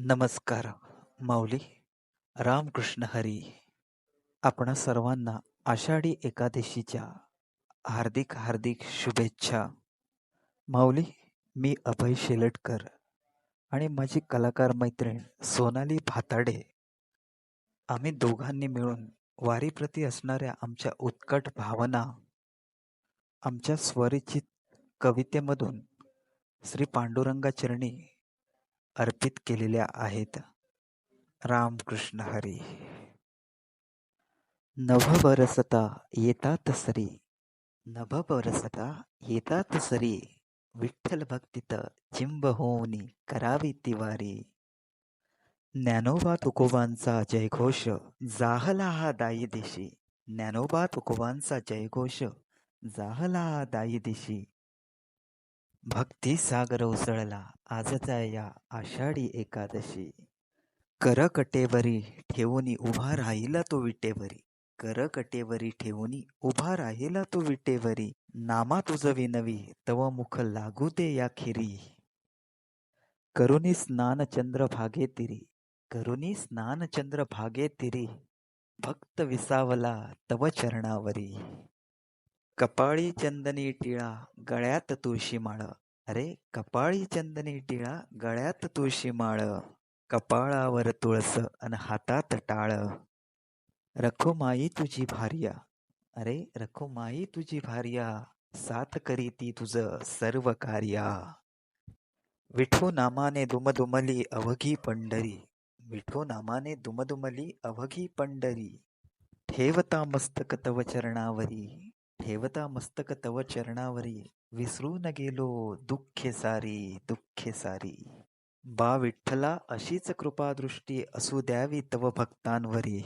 नमस्कार माऊली. रामकृष्ण हरी. आपणा सर्वांना आषाढी एकादशीच्या हार्दिक हार्दिक शुभेच्छा. माऊली मी अभय शेलटकर आणि माझी कलाकार मैत्रीण सोनाली भाताडे. आम्ही दोघांनी मिळून वारीप्रती असणाऱ्या आमच्या उत्कट भावना आमच्या स्वरिचित कवितेमधून श्री पांडुरंगाचरणी अर्पित केलेल्या आहेत. रामकृष्ण हरी. नभ बरसता येतात सरी. नभ बरसता येतात सरी. विठ्ठल भक्तीत चिंब होऊनी करावी तिवारी. ज्ञानोबा तुकोबांचा जयघोष जाहला हा दाई दिशी. ज्ञानोबा तुकोबांचा जयघोष जाहला हा दाई दिशी. भक्ती सागर उसळला. आजचा या आषाढी एकादशी. करकटेवरी ठेवूनी उभा राहिला तो विटेवरी. करकटेवरी ठेवूनी उभा राहिला तो विटेवरी. नामा तुझ विनवी तव मुख लागू दे या खिरी. करुणी स्नान चंद्र भागे तिरी. करुणी स्नान चंद्र भागे तिरी. भक्त विसावला तव चरणावरी. कपाळी चंदनी टिळा गळ्यात तुळशी माळ. अरे कपाळी चंदनी टिळा गळ्यात तुळशी माळ. कपाळावर तुळस अन हातात टाळ. रखुमाई तुझी भार्या. अरे रखुमाई तुझी भार्या. साथ करी ती तुझ सर्व कार्या. विठो नामाने दुमदुमली अवघी पंढरी. विठो नामाने दुमदुमली अवघी पंढरी. ठेवता मस्तक तव चरणावरी. ठेवता मस्तक तव चरणावरी. विसरू न गेलो दुःखे सारी दुःखे सारी. बा विठ्ठला अशीच कृपादृष्टी असू द्यावी तव भक्तांवरी.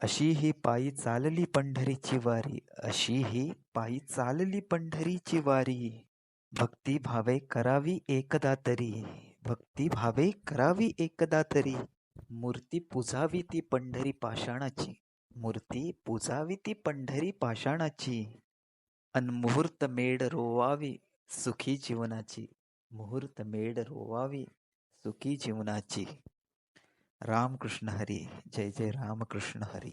अशी ही पायी चालली पंढरीची वारी. अशी ही पायी चालली पंढरीची वारी. भक्ती भावे करावी एकदा तरी. भक्ती भावे करावी एकदा तरी. मूर्ती पुजावी ती पंढरी पाषाणाची. मूर्ती पूजावी ती पंढरी पाषाणाची. अन मुहूर्त मेड रोवावी सुखी जीवनाची. मुहूर्त मेड रोवावी सुखी जीवनाची. रामकृष्ण हरी. जय जय रामकृष्ण हरी.